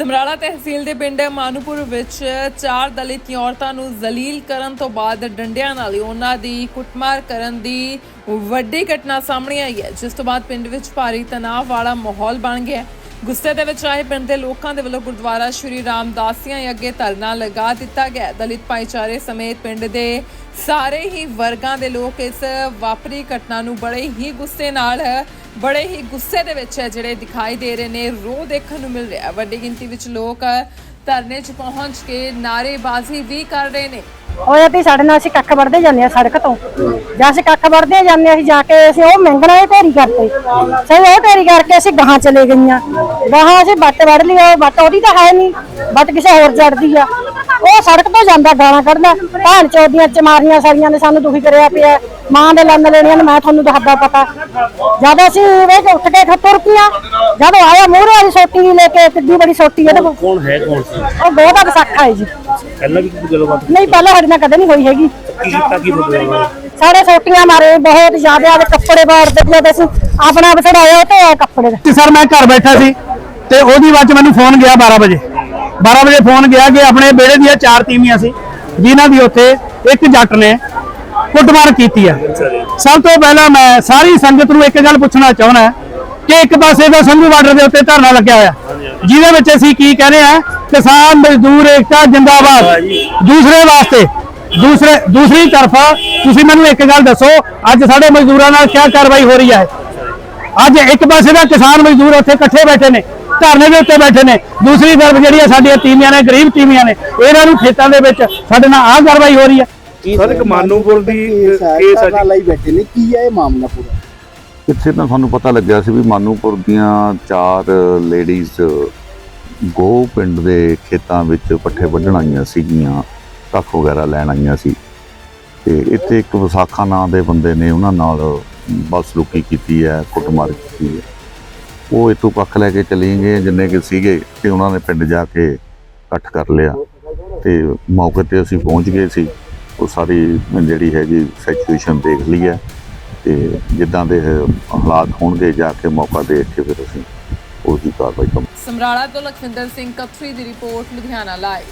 ਸਮਰਾਲਾ ਤਹਿਸੀਲ ਦੇ ਪਿੰਡ ਮਾਨੂਪੁਰ ਵਿੱਚ ਚਾਰ ਦਲਿਤ ਔਰਤਾਂ ਨੂੰ ਜ਼ਲੀਲ ਕਰਨ ਤੋਂ ਬਾਅਦ ਡੰਡਿਆਂ ਨਾਲ ਉਹਨਾਂ ਦੀ ਕੁੱਟਮਾਰ ਕਰਨ ਦੀ ਵੱਡੀ ਘਟਨਾ ਸਾਹਮਣੇ ਆਈ ਹੈ, ਜਿਸ ਤੋਂ ਬਾਅਦ ਪਿੰਡ ਵਿੱਚ ਭਾਰੀ ਤਣਾਅ ਵਾਲਾ ਮਾਹੌਲ ਬਣ ਗਿਆ ਹੈ। ਗੁੱਸੇ ਦੇ ਵਿੱਚ ਆਏ ਪਿੰਡ ਦੇ ਲੋਕਾਂ ਦੇ ਵੱਲੋਂ ਗੁਰਦੁਆਰਾ ਸ਼੍ਰੀ ਰਾਮਦਾਸੀਆਂ ਅੱਗੇ ਧਰਨਾ ਲਗਾ ਦਿੱਤਾ ਗਿਆ। ਦਲਿਤ ਭਾਈਚਾਰੇ ਸਮੇਤ ਪਿੰਡ ਦੇ ਸਾਰੇ ਹੀ ਵਰਗਾਂ ਦੇ ਲੋਕ ਇਸ ਵਾਪਰੀ ਘਟਨਾ ਨੂੰ ਬੜੇ ਹੀ ਗੁੱਸੇ ਨਾਲ, ਬੜੇ ਹੀ ਗੁੱਸੇ ਦੇ ਵਿੱਚ ਹੈ ਜਿਹੜੇ ਦਿਖਾਈ ਦੇ ਰਹੇ ਨੇ ਰੋ ਦੇਖਣ ਨੂੰ ਮਿਲ ਰਿਹਾ। ਵੱਡੀ ਗਿਣਤੀ ਵਿੱਚ ਲੋਕ ਧਰਨੇ 'ਚ ਪਹੁੰਚ ਕੇ ਨਾਅਰੇਬਾਜ਼ੀ ਵੀ ਕਰ ਰਹੇ ਨੇ। ਹੋਇਆ ਵੀ ਸਾਡੇ ਨਾਲ ਅਸੀਂ ਕੱਖ ਵੜਦੇ ਜਾਂਦੇ ਆ ਸੜਕ ਤੋਂ। ਜਾਂ ਅਸੀਂ ਕੱਖ ਵੜਦੇ ਜਾਂਦੇ ਅਸੀਂ ਜਾ ਕੇ ਅਸੀਂ ਉਹ ਮੰਗਣਾ ਇਹ ਢੇਰੀ ਕਰਤੇ ਸਹੀ ਉਹ ਢੇਰੀ ਕਰਕੇ ਅਸੀਂ ਗਾਹਾਂ ਚਲੇ ਗਈਆਂ। ਗਾਹਾਂ ਅਸੀਂ ਬੱਟ ਵੜ ਲਈ ਉਹ ਬੱਟ ਉਹਦੀ ਤਾਂ ਹੈ ਨਹੀਂ ਬੱਟ ਕਿਸੇ ਹੋਰ ਚੜਦੀ ਆ। ਉਹ ਸੜਕ ਤੋਂ ਜਾਂਦਾ ਗਾਲਾਂ ਕੱਢਦਾ। ਭੈਣ ਚੋਦੀਆਂ ਚਮਾਰੀਆਂ ਸਾਰੀਆਂ ਨੇ ਸਾਨੂੰ ਦੁਖੀ ਕਰਿਆ ਪਿਆ। ਮਾਂ ਦੇ ਲੰਨ ਲੈਣੀਆਂ ਨੇ ਮੈਂ ਤੁਹਾਨੂੰ ਦੱਸਦਾ ਪਤਾ। ਜਦ ਅਸੀਂ ਵੇ ਉੱਠ ਕੇ ਤੁਰ ਪਈਆਂ ਜਦ ਆਇਆ ਮੂਹਰੇ ਵਾਲੀ ਸੋਟੀ ਲੈ ਕੇ ਕਿੱਡੀ ਬੜੀ ਸੋਟੀ ਇਹਦੇ ਕੋਲ ਕੌਣ ਹੈ ਕੌਣ ਸੀ? ਉਹ ਦਾ ਵਿਸਾਖਾ ਹੈ ਜੀ। ਪਹਿਲਾਂ ਵੀ ਕੋਈ ਗੱਲਬਾਤ ਨਹੀਂ ਪਹਿਲਾਂ ਸਾਡੇ ਨਾਲ ਕਦੇ ਨਹੀਂ ਹੋਈ ਹੈਗੀ। ਕੀ ਕੀਤਾ ਕੀ ਤੁਹਾਡੇ ਨਾਲ ਸਾਰੇ ਸੋਟੀਆਂ ਮਾਰੇ ਬਹੁਤ ਜ਼ਿਆਦਾ ਦੇ ਕੱਪੜੇ ਬਾੜਦੇ ਪਏ ਤੇ ਅਸੀਂ ਆਪਣਾ ਬਸੜਾਇਆ ਤੇ ਇਹ ਕੱਪੜੇ ਦਾ। ਤੇ ਸਰ ਮੈਂ ਘਰ ਬੈਠਾ ਸੀ ਤੇ ਉਹਦੀ ਬਾਅਦ ਚ ਮੈਨੂੰ ਫੋਨ ਗਿਆ 12 ਵਜੇ। 12 ਵਜੇ ਫੋਨ ਗਿਆ ਕਿ ਆਪਣੇ ਬੇੜੇ ਦੀਆਂ ਚਾਰ ਤੀਵੀਆਂ ਸੀ ਜਿਨ੍ਹਾਂ ਦੀ ਉੱਥੇ ਇੱਕ ਜੱਟ ਨੇ ਕੁੱਟਮਾਰ ਕੀਤੀ ਹੈ ਸਭ ਤੋਂ ਪਹਿਲਾਂ ਮੈਂ ਸਾਰੀ ਸੰਗਤ ਨੂੰ ਇੱਕ ਗੱਲ ਪੁੱਛਣਾ ਚਾਹੁੰਦਾ ਕਿ ਇੱਕ ਪਾਸੇ ਦਾ ਸੰਧੂ ਬਾਰਡਰ ਦੇ ਉੱਤੇ ਧਰਨਾ ਲੱਗਿਆ ਹੋਇਆ। ਜਿਹਦੇ ਵਿੱਚ ਅਸੀਂ ਕੀ ਕਹਿੰਦੇ ਆ? ਕਿਸਾਨ ਮਜ਼ਦੂਰ ਏਕਤਾ ਜਿੰਦਾਬਾਦ। ਦੂਸਰੇ ਵਾਸਤੇ ਦੂਸਰੇ ਦੂਸਰੀ ਤਰਫ ਤੁਸੀਂ ਮੈਨੂੰ ਇੱਕ ਗੱਲ ਦੱਸੋ ਅੱਜ ਸਾਡੇ ਮਜ਼ਦੂਰਾਂ ਨਾਲ ਕੀ ਕਾਰਵਾਈ ਹੋ ਰਹੀ ਹੈ? ਅੱਜ ਇੱਕ ਪਾਸੇ ਦਾ ਕਿਸਾਨ ਮਜ਼ਦੂਰ ਉੱਥੇ ਇਕੱਠੇ ਬੈਠੇ ਨੇ ਧਰਨੇ ਦੇ ਉੱਤੇ ਬੈਠੇ ਨੇ ਦੂਸਰੀ ਤਰਫ ਜਿਹੜੀਆਂ ਸਾਡੀਆਂ ਤੀਵੀਆਂ ਨੇ ਗਰੀਬ ਤੀਵੀਆਂ ਨੇ ਇਹਨਾਂ ਨੂੰ ਖੇਤਾਂ ਦੇ ਵਿੱਚ ਸਾਡੇ ਨਾਲ ਆਹ ਕਾਰਵਾਈ ਹੋ ਰਹੀ ਹੈ। ਸਰ ਇੱਕ ਮਾਨੂਪੁਰ ਦੀ ਕੇਸ ਧਰਨਾ ਲਈ ਬੈਠੇ ਨੇ ਕੀ ਹੈ ਇਹ ਮਾਮਲਾ ਪੂਰਾ? ਇੱਥੇ ਤਾਂ ਸਾਨੂੰ ਪਤਾ ਲੱਗਿਆ ਸੀ ਵੀ ਮਾਨੂਪੁਰ ਦੀਆਂ ਚਾਰ ਲੇਡੀਜ਼ ਗੋ ਪਿੰਡ ਦੇ ਖੇਤਾਂ ਵਿੱਚ ਪੱਠੇ ਵੱਢਣ ਆਈਆਂ ਸੀਗੀਆਂ ਕੱਖ ਵਗੈਰਾ ਲੈਣ ਆਈਆਂ ਸੀ। ਤੇ ਇੱਥੇ ਇੱਕ ਵਿਸਾਖਾ ਨਾਂ ਦੇ ਬੰਦੇ ਨੇ ਉਹਨਾਂ ਨਾਲ ਬਸਲੂਕੀ ਕੀਤੀ ਹੈ, ਕੁੱਟਮਾਰ ਕੀਤੀ ਹੈ। ਉਹ ਇੱਥੋਂ ਕੱਖ ਲੈ ਕੇ ਚਲੇ ਗਏ ਜਿੰਨੇ ਕਿ ਸੀਗੇ ਤੇ ਉਹਨਾਂ ਨੇ ਪਿੰਡ ਜਾ ਕੇ ਇਕੱਠ ਕਰ ਲਿਆ ਤੇ ਮੌਕੇ ਤੇ ਅਸੀਂ ਪਹੁੰਚ ਗਏ ਸੀ। ਉਹ ਸਾਰੀ ਜਿਹੜੀ ਹੈਗੀ ਸਿਚੁਏਸ਼ਨ ਦੇਖ ਲਈ ਹੈ। ਤੇ ਜਿੱਦਾਂ ਦੇ ਹਾਲਾਤ ਹੋਣਗੇ, ਜਾ ਕੇ ਮੌਕਾ ਦੇਖ ਕੇ ਫਿਰ ਅਸੀਂ ਉਸ ਦੀ ਕਾਰਵਾਈ ਕਰਾਂਗੇ। ਸਮਰਾਲਾ ਤੋਂ ਲਖਵਿੰਦਰ ਸਿੰਘ ਕਥਰੀ ਦੀ ਰਿਪੋਰਟ, ਲੁਧਿਆਣਾ ਲਾਈਵ